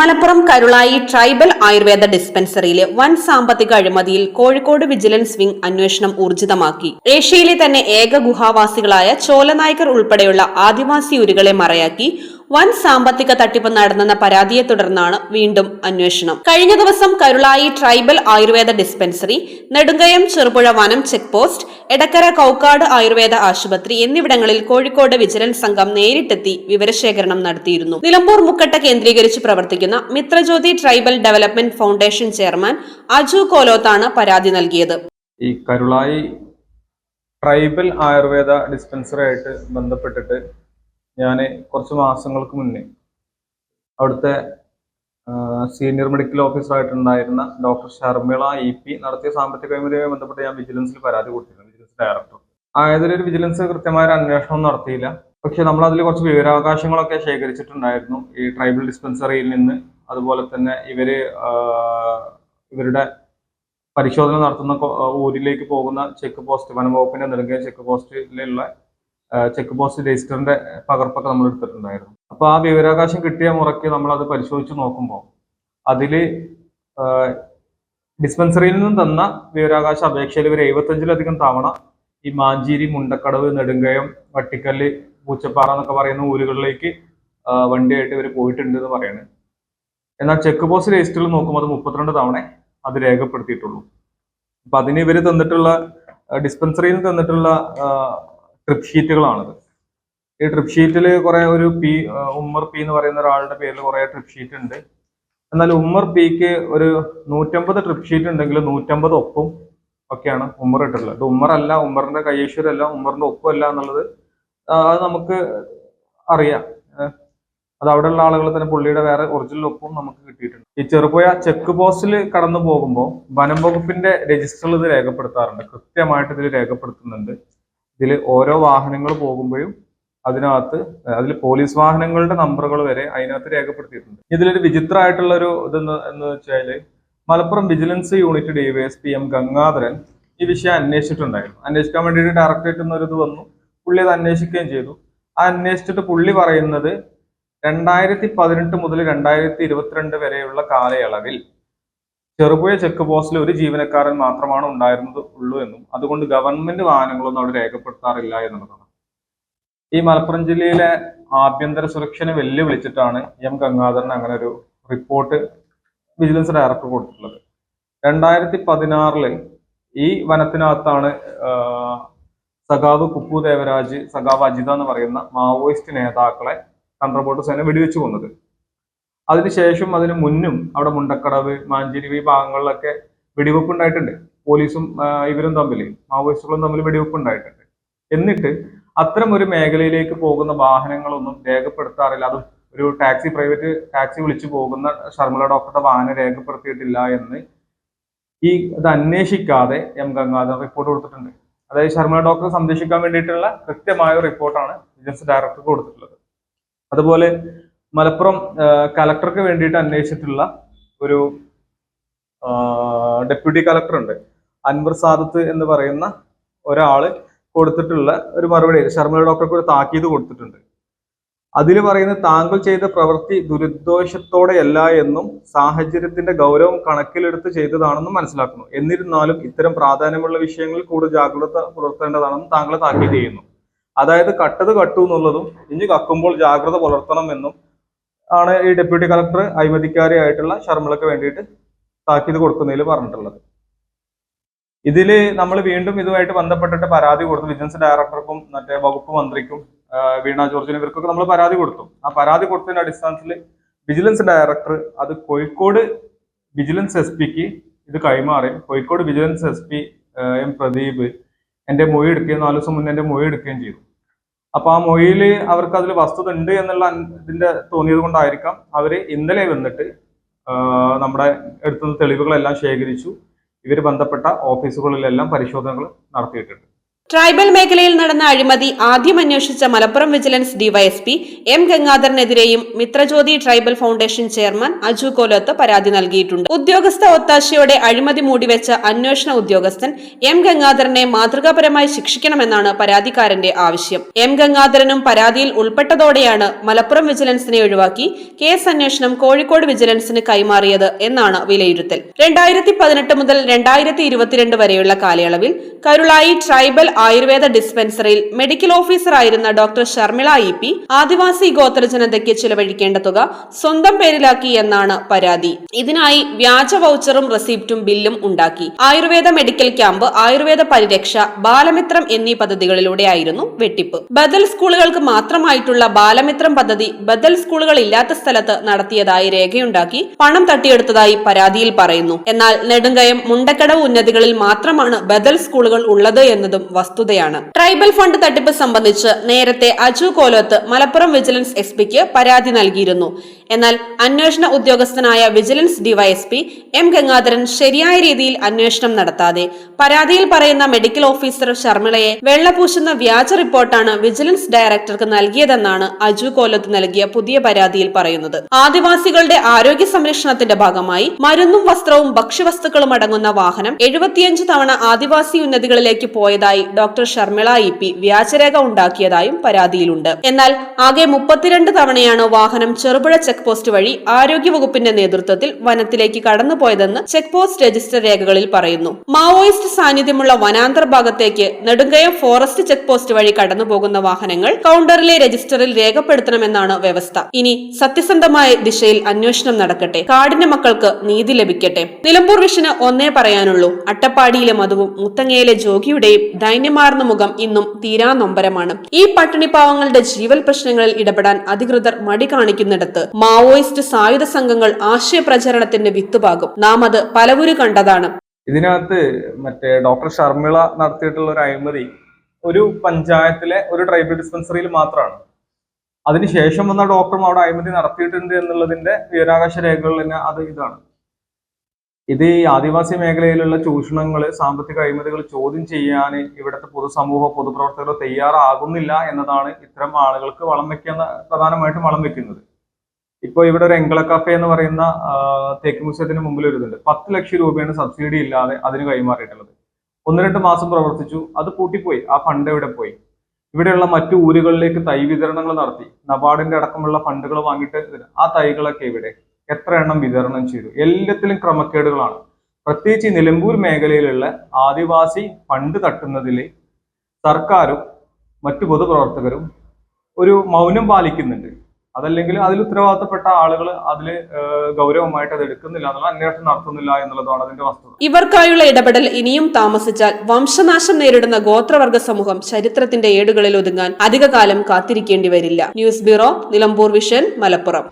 Malappuram Karulai tribal Ayurveda ഡിസ്പെൻസറിയിലെ വൻ സാമ്പത്തിക അഴിമതിയിൽ കോഴിക്കോട് വിജിലൻസ് വിംഗ് അന്വേഷണം ഊർജിതമാക്കി. ഏഷ്യയിലെ തന്നെ ഏക ഗുഹാവാസികളായ ചോലനായ്ക്കർ ഉൾപ്പെടെയുള്ള ആദിവാസി ഉരുകളെ മറയാക്കി വൻ സാമ്പത്തിക തട്ടിപ്പ് നടന്നെന്ന പരാതിയെ തുടർന്നാണ് വീണ്ടും അന്വേഷണം. കഴിഞ്ഞ ദിവസം കരുളായി ട്രൈബൽ ആയുർവേദ ഡിസ്പെൻസറി നെടുങ്കയം ചെറുപുഴ വനം ചെക്ക് പോസ്റ്റ് എടക്കര കൌക്കാട് ആയുർവേദ ആശുപത്രി എന്നിവിടങ്ങളിൽ കോഴിക്കോട് വിജിലൻസ് സംഘം നേരിട്ടെത്തി വിവരശേഖരണം നടത്തിയിരുന്നു. നിലമ്പൂർ മുക്കട്ട കേന്ദ്രീകരിച്ച് പ്രവർത്തിക്കുന്ന Mithrajyothi tribal development foundation chairman Aju കോലോത്താണ് പരാതി നൽകിയത്. ഈ കരുളായി ട്രൈബൽ ആയുർവേദ ഡിസ്പെൻസറി ആയിട്ട് ബന്ധപ്പെട്ടിട്ട് ഞാൻ കുറച്ച് മാസങ്ങൾക്ക് മുന്നേ അവിടുത്തെ സീനിയർ മെഡിക്കൽ ഓഫീസറായിട്ടുണ്ടായിരുന്ന ഡോക്ടർ ഷർമിള ഇ പി നടത്തിയ സാമ്പത്തിക അഴിമതിയുമായി ബന്ധപ്പെട്ട് ഞാൻ വിജിലൻസിൽ പരാതി കൊടുത്തിരുന്നു. വിജിലൻസ് ഡയറക്ടർ ആയതൊരു വിജിലൻസ് കൃത്യമായ ഒരു അന്വേഷണം നടത്തിയില്ല. പക്ഷെ നമ്മൾ അതിൽ കുറച്ച് വിവരാവകാശങ്ങളൊക്കെ ശേഖരിച്ചിട്ടുണ്ടായിരുന്നു. ഈ ട്രൈബൽ ഡിസ്പെൻസറിയിൽ നിന്ന്. അതുപോലെ തന്നെ ഇവർ ഇവരുടെ പരിശോധന നടത്തുന്ന ഊരിലേക്ക് പോകുന്ന ചെക്ക് പോസ്റ്റ് വനംവകുപ്പിന്റെ നൽകിയ ചെക്ക് പോസ്റ്റിലുള്ള ചെക്ക് പോസ്റ്റ് രജിസ്റ്ററിന്റെ പകർപ്പൊക്കെ നമ്മൾ എടുത്തിട്ടുണ്ടായിരുന്നു. അപ്പൊ ആ വിവരാവകാശം കിട്ടിയ മുറയ്ക്ക് നമ്മൾ അത് പരിശോധിച്ച് നോക്കുമ്പോൾ അതിൽ ഡിസ്പെൻസറിയിൽ നിന്നും തന്ന വിവരാവകാശ അപേക്ഷയിൽ ഇവർ എഴുപത്തഞ്ചിലധികം തവണ ഈ മാഞ്ചേരി മുണ്ടക്കടവ് നെടുങ്കയം വട്ടിക്കല്ല് പൂച്ചപ്പാറ എന്നൊക്കെ പറയുന്ന ഊരുകളിലേക്ക് വണ്ടിയായിട്ട് ഇവർ പോയിട്ടുണ്ട് എന്ന് പറയുന്നത് എന്നാൽ ചെക്ക് പോസ്റ്റ് രജിസ്റ്ററിൽ നോക്കുമ്പോൾ അത് മുപ്പത്തിരണ്ട് തവണ അത് രേഖപ്പെടുത്തിയിട്ടുള്ളൂ. അപ്പൊ അതിന് ഇവർ തന്നിട്ടുള്ള ഡിസ്പെൻസറിയിൽ തന്നിട്ടുള്ള ട്രിപ്പ് ഷീറ്റുകളാണിത് ഈ ട്രിപ്പ് ഷീറ്റിൽ കുറെ ഒരു പി ഉമ്മർ പി എന്ന് പറയുന്ന ഒരാളുടെ പേരിൽ കുറെ ട്രിപ്പ് ഷീറ്റ് ഉണ്ട്. എന്നാൽ ഉമ്മർ പിക്ക് ഒരു നൂറ്റമ്പത് ട്രിപ്പ് ഷീറ്റ് ഉണ്ടെങ്കിൽ നൂറ്റമ്പത് ഒപ്പും ഒക്കെയാണ് ഉമ്മർ ഇട്ടിട്ടുള്ളത്. ഉമ്മർ അല്ല ഉമ്മറിന്റെ കയ്യേശ്വരല്ല ഉമ്മറിന്റെ ഒപ്പമല്ല എന്നുള്ളത് അത് നമുക്ക് അറിയാം. അത് അവിടെ ഉള്ള ആളുകൾ തന്നെ പുള്ളിയുടെ വേറെ ഒറിജിനൽ ഒപ്പും നമുക്ക് കിട്ടിയിട്ടുണ്ട്. ഈ ചെറുപുഴ ചെക്ക് പോസ്റ്റിൽ കടന്നു പോകുമ്പോൾ വനം വകുപ്പിന്റെ രജിസ്റ്ററിൽ ഇത് രേഖപ്പെടുത്താറുണ്ട്. കൃത്യമായിട്ട് ഇതിൽ രേഖപ്പെടുത്തുന്നുണ്ട്. ഇതിൽ ഓരോ വാഹനങ്ങൾ പോകുമ്പോഴും അതിനകത്ത് അതിൽ പോലീസ് വാഹനങ്ങളുടെ നമ്പറുകൾ വരെ അതിനകത്ത് രേഖപ്പെടുത്തിയിട്ടുണ്ട്. ഇതിലൊരു വിചിത്രമായിട്ടുള്ള ഒരു ഇതെന്ന് എന്ന് വെച്ചാൽ Malappuram vigilance unit D Y S P M Gangadharan ഈ വിഷയം അന്വേഷിച്ചിട്ടുണ്ടായിരുന്നു. അന്വേഷിക്കാൻ വേണ്ടിയിട്ട് ഡയറക്ടറേറ്റ് എന്നൊരു ഇത് വന്നു. പുള്ളി അത് അന്വേഷിക്കുകയും ചെയ്തു. ആ അന്വേഷിച്ചിട്ട് പുള്ളി പറയുന്നത് രണ്ടായിരത്തി പതിനെട്ട് മുതൽ രണ്ടായിരത്തി ഇരുപത്തിരണ്ട് വരെയുള്ള കാലയളവിൽ ചെറുപുഴ ചെക്ക് പോസ്റ്റിൽ ഒരു ജീവനക്കാരൻ മാത്രമാണ് ഉണ്ടായിരുന്നത് ഉള്ളൂ എന്നും അതുകൊണ്ട് ഗവൺമെന്റ് വാഹനങ്ങളൊന്നും അവിടെ രേഖപ്പെടുത്താറില്ല എന്നുള്ളതാണ്. ഈ മലപ്പുറം ജില്ലയിലെ ആഭ്യന്തര സുരക്ഷനെ വെല്ലുവിളിച്ചിട്ടാണ് എം ഗംഗാധരൻ അങ്ങനെ ഒരു റിപ്പോർട്ട് വിജിലൻസ് ഡയറക്ടർ കൊടുത്തിട്ടുള്ളത്. രണ്ടായിരത്തി പതിനാറിൽ ഈ വനത്തിനകത്താണ് സഖാവ് കുപ്പു ദേവരാജ് സഖാവ് അജിത എന്ന് പറയുന്ന മാവോയിസ്റ്റ് നേതാക്കളെ തന്ത്രബോട്ട് സേന വെടിവെച്ചു കൊന്നത്. അതിനുശേഷം അതിന് മുന്നും അവിടെ മുണ്ടക്കടവ് മാഞ്ചേരി ഈ ഭാഗങ്ങളിലൊക്കെ വെടിവെപ്പ് ഉണ്ടായിട്ടുണ്ട് പോലീസും ഇവരും തമ്മിൽ മാവോയിസ്റ്റുകളും തമ്മിൽ വെടിവെപ്പ് ഉണ്ടായിട്ടുണ്ട് എന്നിട്ട് അത്തരം ഒരു മേഖലയിലേക്ക് പോകുന്ന വാഹനങ്ങളൊന്നും രേഖപ്പെടുത്താറില്ല. അതും ഒരു ടാക്സി പ്രൈവറ്റ് ടാക്സി വിളിച്ചു പോകുന്ന ശർമ്മല ഡോക്ടറുടെ വാഹനം രേഖപ്പെടുത്തിയിട്ടില്ല എന്ന് ഈ ഇത് അന്വേഷിക്കാതെ എം ഗംഗാധർ റിപ്പോർട്ട് കൊടുത്തിട്ടുണ്ട്. അതായത് ശർമ്മല ഡോക്ടറെ സംരക്ഷിക്കാൻ വേണ്ടിയിട്ടുള്ള കൃത്യമായ റിപ്പോർട്ടാണ് വിജിലൻസ് ഡയറക്ടർക്ക് കൊടുത്തിട്ടുള്ളത്. അതുപോലെ മലപ്പുറം കലക്ടർക്ക് വേണ്ടിയിട്ട് അന്വേഷിച്ചിട്ടുള്ള ഒരു ഡെപ്യൂട്ടി കലക്ടർ ഉണ്ട് അൻവർ സാദത്ത് എന്ന് പറയുന്ന ഒരാൾ കൊടുത്തിട്ടുള്ള ഒരു മറുപടി ശർമ്മ ഡോക്ടർക്ക് ഒരു താക്കീത് കൊടുത്തിട്ടുണ്ട്. അതിൽ പറയുന്നത് താങ്കൾ ചെയ്ത പ്രവൃത്തി ദുരുദ്ദേശത്തോടെയല്ല എന്നും സാഹചര്യത്തിന്റെ ഗൗരവം കണക്കിലെടുത്ത് ചെയ്തതാണെന്നും മനസ്സിലാക്കുന്നു. എന്നിരുന്നാലും ഇത്തരം പ്രാധാന്യമുള്ള വിഷയങ്ങളിൽ കൂടുതൽ ജാഗ്രത പുലർത്തേണ്ടതാണെന്നും താങ്കളെ താക്കീത് ചെയ്യുന്നു. അതായത് കട്ടത് കട്ടു എന്നുള്ളതും ഇനി കക്കുമ്പോൾ ജാഗ്രത പുലർത്തണം എന്നും ആണ് ഈ ഡെപ്യൂട്ടി കളക്ടർ അഴിമതിക്കാരിയായിട്ടുള്ള ശർമ്മളക്ക് വേണ്ടിയിട്ട് താക്കീത് കൊടുക്കുന്നതിൽ പറഞ്ഞിട്ടുള്ളത്. ഇതിൽ നമ്മൾ വീണ്ടും ഇതുമായിട്ട് ബന്ധപ്പെട്ടിട്ട് പരാതി കൊടുത്തു. വിജിലൻസ് ഡയറക്ടർക്കും മറ്റേ വകുപ്പ് മന്ത്രിക്കും വീണ ജോർജിനും ഇവർക്കൊക്കെ നമ്മൾ പരാതി കൊടുത്തു. ആ പരാതി കൊടുത്തതിന്റെ അടിസ്ഥാനത്തിൽ വിജിലൻസ് ഡയറക്ടർ അത് കോഴിക്കോട് വിജിലൻസ് എസ് പിക്ക് ഇത് കൈമാറി. Kozhikode vigilance S P M Pradeep എന്റെ മൊഴി എടുക്കുകയും നാല് ദിവസം മുന്നേ എന്റെ മൊഴി എടുക്കുകയും ചെയ്തു. അപ്പൊ ആ മൊഴിയിൽ അവർക്ക് അതിൽ വസ്തുത ഉണ്ട് എന്നുള്ള ഇതിന്റെ തോന്നിയത് കൊണ്ടായിരിക്കാം അവർ ഇന്നലെ വന്നിട്ട് നമ്മുടെ എടുത്ത തെളിവുകളെല്ലാം ശേഖരിച്ചു. ഇവർ ബന്ധപ്പെട്ട ഓഫീസുകളിലെല്ലാം പരിശോധനകൾ നടത്തിയിട്ടുണ്ട്. ട്രൈബൽ മേഖലയിൽ നടന്ന അഴിമതി ആദ്യം അന്വേഷിച്ച Malappuram vigilance D Y S P M ഗംഗാധരനെതിരെയും Mithrajyothi tribal foundation chairman Aju Koloth പരാതി നൽകിയിട്ടുണ്ട്. ഉദ്യോഗസ്ഥ ഒത്താശയോടെ അഴിമതി മൂടിവെച്ച അന്വേഷണ ഉദ്യോഗസ്ഥൻ എം ഗംഗാധരനെ മാതൃകാപരമായി ശിക്ഷിക്കണമെന്നാണ് പരാതിക്കാരന്റെ ആവശ്യം. എം ഗംഗാധരനും പരാതിയിൽ ഉൾപ്പെട്ടതോടെയാണ് മലപ്പുറം വിജിലൻസിനെ ഒഴിവാക്കി കേസ് അന്വേഷണം കോഴിക്കോട് വിജിലൻസിന് കൈമാറിയത് എന്നാണ് വിലയിരുത്തൽ. രണ്ടായിരത്തി പതിനെട്ട് മുതൽ രണ്ടായിരത്തി ഇരുപത്തിരണ്ട് വരെയുള്ള കാലയളവിൽ കരുളായി ട്രൈബൽ ആയുർവേദ ഡിസ്പെൻസറിയിൽ medical ഓഫീസറായിരുന്ന doctor Sharmila E P Adivasi ഗോത്രജനതയ്ക്ക് ചിലവഴിക്കേണ്ട തുക സ്വന്തം പേരിലാക്കി എന്നാണ് പരാതി. ഇതിനായി വ്യാജ വൗച്ചറും റെസിപ്റ്റും ബില്ലും ഉണ്ടാക്കി. ആയുർവേദ മെഡിക്കൽ ക്യാമ്പ് ആയുർവേദ പരിരക്ഷ ബാലമിത്രം എന്നീ പദ്ധതികളിലൂടെയായിരുന്നു വെട്ടിപ്പ്. ബദൽ സ്കൂളുകൾക്ക് മാത്രമായിട്ടുള്ള ബാലമിത്രം പദ്ധതി ബദൽ സ്കൂളുകൾ ഇല്ലാത്ത സ്ഥലത്ത് നടത്തിയതായി രേഖയുണ്ടാക്കി പണം തട്ടിയെടുത്തതായി പരാതിയിൽ പറയുന്നു. എന്നാൽ നെടുങ്കയം മുണ്ടക്കടവ് ഉന്നതികളിൽ മാത്രമാണ് ബദൽ സ്കൂളുകൾ ഉള്ളത് എന്നതും വസ്തുതയാണ്. ട്രൈബൽ ഫണ്ട് തട്ടിപ്പ് സംബന്ധിച്ച് നേരത്തെ അജു കോലോത്ത് മലപ്പുറം വിജിലൻസ് എസ് പിക്ക് പരാതി നൽകിയിരുന്നു. എന്നാൽ അന്വേഷണ ഉദ്യോഗസ്ഥനായ വിജിലൻസ് ഡിവൈഎസ്പി എം ഗംഗാധരൻ ശരിയായ രീതിയിൽ അന്വേഷണം നടത്താതെ പരാതിയിൽ പറയുന്ന മെഡിക്കൽ ഓഫീസർ ശർമിളയെ വെള്ളപൂശുന്ന വ്യാജ റിപ്പോർട്ടാണ് വിജിലൻസ് ഡയറക്ടർക്ക് നൽകിയതെന്നാണ് അജു കോലത്ത് നൽകിയ പുതിയ പരാതിയിൽ പറയുന്നത്. ആദിവാസികളുടെ ആരോഗ്യ സംരക്ഷണത്തിന്റെ ഭാഗമായി മരുന്നും വസ്ത്രവും ഭക്ഷ്യവസ്തുക്കളും അടങ്ങുന്ന വാഹനം എഴുപത്തിയഞ്ച് തവണ ആദിവാസി ഉന്നതികളിലേക്ക് പോയതായി ഡോക്ടർ ഷർമിള ഇ പി വ്യാജരേഖ ഉണ്ടാക്കിയതായും പരാതിയിലുണ്ട്. എന്നാൽ ആകെ മുപ്പത്തിരണ്ട് തവണയാണ് വാഹനം ചെറുപുഴ ചെക്ക് പോസ്റ്റ് വഴി ആരോഗ്യവകുപ്പിന്റെ നേതൃത്വത്തിൽ വനത്തിലേക്ക് കടന്നുപോയതെന്ന് ചെക്ക് പോസ്റ്റ് രജിസ്റ്റർ രേഖകളിൽ പറയുന്നു. മാവോയിസ്റ്റ് സാന്നിധ്യമുള്ള വനാന്തർ ഭാഗത്തേക്ക് നെടുങ്കയം ഫോറസ്റ്റ് ചെക്ക് പോസ്റ്റ് വഴി കടന്നുപോകുന്ന വാഹനങ്ങൾ കൗണ്ടറിലെ രജിസ്റ്ററിൽ രേഖപ്പെടുത്തണമെന്നാണ് വ്യവസ്ഥ. ഇനി സത്യസന്ധമായ ദിശയിൽ അന്വേഷണം നടക്കട്ടെ. കാടിന്റെ മക്കൾക്ക് നീതി ലഭിക്കട്ടെ. നിലമ്പൂർ വിഷന് ഒന്നേ പറയാനുള്ളൂ. അട്ടപ്പാടിയിലെ മധുവും മുത്തങ്ങയിലെ ജോഗിയുടെയും ദൈന്യമാർന്ന മുഖം ഇന്നും തീരാ നൊമ്പരമാണ്. ഈ പട്ടിണിപ്പാവങ്ങളുടെ ജീവൽ പ്രശ്നങ്ങളിൽ ഇടപെടാൻ അധികൃതർ മടി കാണിക്കുന്നിടത്ത് മാവോയിസ്റ്റ് സായുധ സംഘങ്ങൾ ആശയപ്രചരണത്തിന്റെ വിത്തുപാകും. നാം അത് പലവുരു കണ്ടതാണ്. ഇതിനകത്ത് മറ്റേ ഡോക്ടർ ഷർമിള നടത്തിയിട്ടുള്ള ഒരു അഴിമതി ഒരു പഞ്ചായത്തിലെ ഒരു ട്രൈബൽ ഡിസ്പെൻസറിയിൽ മാത്രമാണ്. അതിനുശേഷം വന്ന ഡോക്ടറും അവിടെ അഴിമതി നടത്തിയിട്ടുണ്ട് എന്നുള്ളതിന്റെ വിവരാകാശ രേഖകളിൽ തന്നെ അത് ഇതാണ്. ഇത് ഈ ആദിവാസി മേഖലയിലുള്ള ചൂഷണങ്ങൾ സാമ്പത്തിക അഴിമതികൾ ചോദ്യം ചെയ്യാൻ ഇവിടുത്തെ പൊതുസമൂഹ പൊതുപ്രവർത്തകർ തയ്യാറാകുന്നില്ല എന്നതാണ് ഇത്തരം ആളുകൾക്ക് വളം വെക്കുന്ന പ്രധാനമായിട്ടും വളം വെക്കുന്നത്. ഇപ്പോൾ ഇവിടെ ഒരു എങ്കള കഫേ എന്ന് പറയുന്ന തേക്ക് മ്യൂസിയത്തിന് മുമ്പിൽ ഒരു ഇതുണ്ട്. പത്ത് ലക്ഷം രൂപയാണ് സബ്സിഡി ഇല്ലാതെ അതിന് കൈമാറിയിട്ടുള്ളത്. ഒന്ന് രണ്ട് മാസം പ്രവർത്തിച്ചു അത് പൂട്ടിപ്പോയി. ആ ഫണ്ട് എവിടെ പോയി? ഇവിടെയുള്ള മറ്റു ഊരുകളിലേക്ക് തൈ വിതരണങ്ങൾ നടത്തി. നബാർഡിന്റെ അടക്കമുള്ള ഫണ്ടുകൾ വാങ്ങിയിട്ട് ആ തൈകളൊക്കെ ഇവിടെ എത്ര എണ്ണം വിതരണം ചെയ്തു? എല്ലാത്തിലും ക്രമക്കേടുകളാണ്. പ്രത്യേകിച്ച് നിലമ്പൂർ മേഖലയിലുള്ള ആദിവാസി ഫണ്ട് തട്ടുന്നതിൽ സർക്കാരും മറ്റു പൊതുപ്രവർത്തകരും ഒരു മൗനം പാലിക്കുന്നുണ്ട്. അതല്ലെങ്കിൽ അതിൽ ഉത്തരവാദിത്തപ്പെട്ട ആളുകൾ അതിൽ ഗൗരവമായിട്ട് അത് എടുക്കുന്നില്ല എന്നുള്ള അന്വേഷണം നടത്തുന്നില്ല എന്നുള്ളതാണ് അതിന്റെ വസ്തുത. ഇവർക്കായുള്ള ഇടപെടൽ ഇനിയും താമസിച്ചാൽ വംശനാശം നേരിടുന്ന ഗോത്രവർഗ സമൂഹം ചരിത്രത്തിന്റെ ഏടുകളിൽ ഒതുങ്ങാൻ അധികകാലം കാത്തിരിക്കേണ്ടി വരില്ല. News bureau Nilambur vision Malappuram.